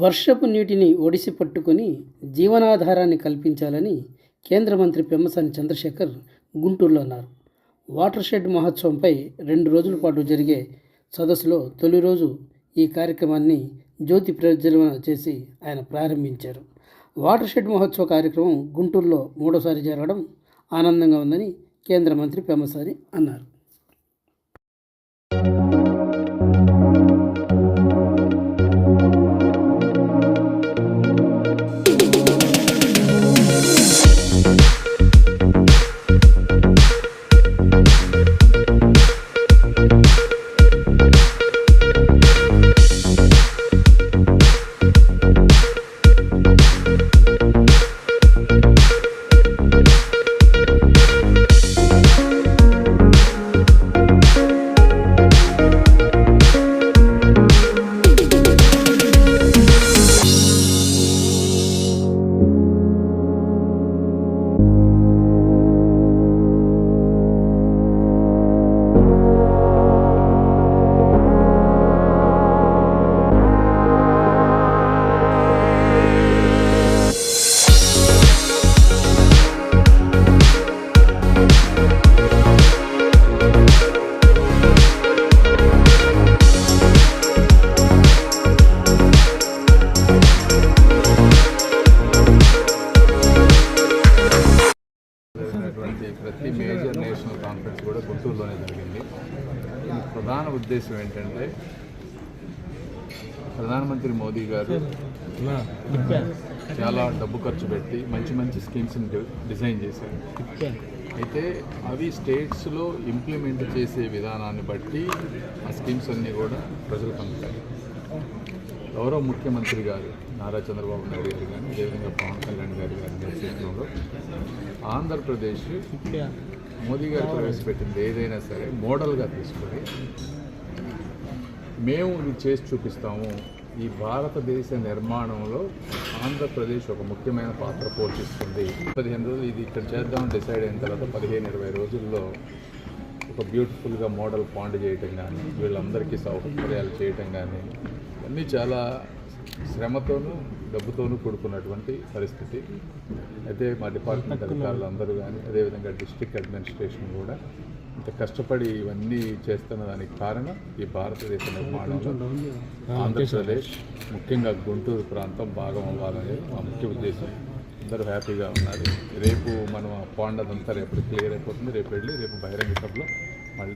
వర్షపు నీటిని ఒడిసి పట్టుకొని జీవనాధారాన్ని కల్పించాలని కేంద్ర మంత్రి పెమ్మసాని చంద్రశేఖర్ గుంటూరులో అన్నారు. వాటర్ షెడ్ మహోత్సవంపై రెండు రోజుల పాటు జరిగే సదస్సులో తొలి రోజు ఈ కార్యక్రమాన్ని జ్యోతి ప్రజ్వలన చేసి ఆయన ప్రారంభించారు. వాటర్ షెడ్ మహోత్సవ కార్యక్రమం గుంటూరులో మూడోసారి జరగడం ఆనందంగా ఉందని కేంద్ర మంత్రి పెమ్మసాని అన్నారు. ప్రతి మేజర్ నేషనల్ కాన్ఫరెన్స్ కూడా గుంటూరులోనే జరిగింది. ప్రధాన ఉద్దేశం ఏంటంటే ప్రధానమంత్రి మోదీ గారు చాలా డబ్బు ఖర్చు పెట్టి మంచి మంచి స్కీమ్స్ని డిజైన్ చేశారు. అయితే అవి స్టేట్స్లో ఇంప్లిమెంట్ చేసే విధానాన్ని బట్టి ఆ స్కీమ్స్ అన్నీ కూడా ప్రజలకు అందుతాయి గౌరవ ముఖ్యమంత్రి గారు నారా చంద్రబాబు నాయుడు గారు కానీ అదేవిధంగా పవన్ కళ్యాణ్ గారు ఆంధ్రప్రదేశ్ మోదీ గారు ప్రవేశపెట్టింది ఏదైనా సరే మోడల్గా తీసుకొని. మేము ఇది చేసి చూపిస్తాము. ఈ భారతదేశ నిర్మాణంలో ఆంధ్రప్రదేశ్ ఒక ముఖ్యమైన పాత్ర పోషిస్తుంది. పదిహేను రోజులు ఇది ఇక్కడ చేద్దామని డిసైడ్ అయిన తర్వాత పదిహేను ఇరవై రోజుల్లో ఒక బ్యూటిఫుల్గా మోడల్ పాండ్ చేయటం కానీ వీళ్ళందరికీ సౌకర్యాలు చేయటం కానీ అన్నీ చాలా శ్రమతోనూ డబ్బుతోనూ కూడుకున్నటువంటి పరిస్థితి. అయితే మా డిపార్ట్మెంట్ అధికారులు అందరూ కానీ అదేవిధంగా డిస్ట్రిక్ట్ అడ్మినిస్ట్రేషన్ కూడా ఇంత కష్టపడి ఇవన్నీ చేస్తున్న దానికి కారణం ఈ భారతదేశ నిర్మాణంలో ఆంధ్రప్రదేశ్ ముఖ్యంగా గుంటూరు ప్రాంతం భాగం అవ్వాలనేది మా ముఖ్య ఉద్దేశం. అందరూ హ్యాపీగా ఉన్నారు. రేపు మనం ఆ పాండ్ అదంతా రేపు క్లియర్ అయిపోతుంది. రేపు వెళ్ళి రేపు బహిరంగ సభలో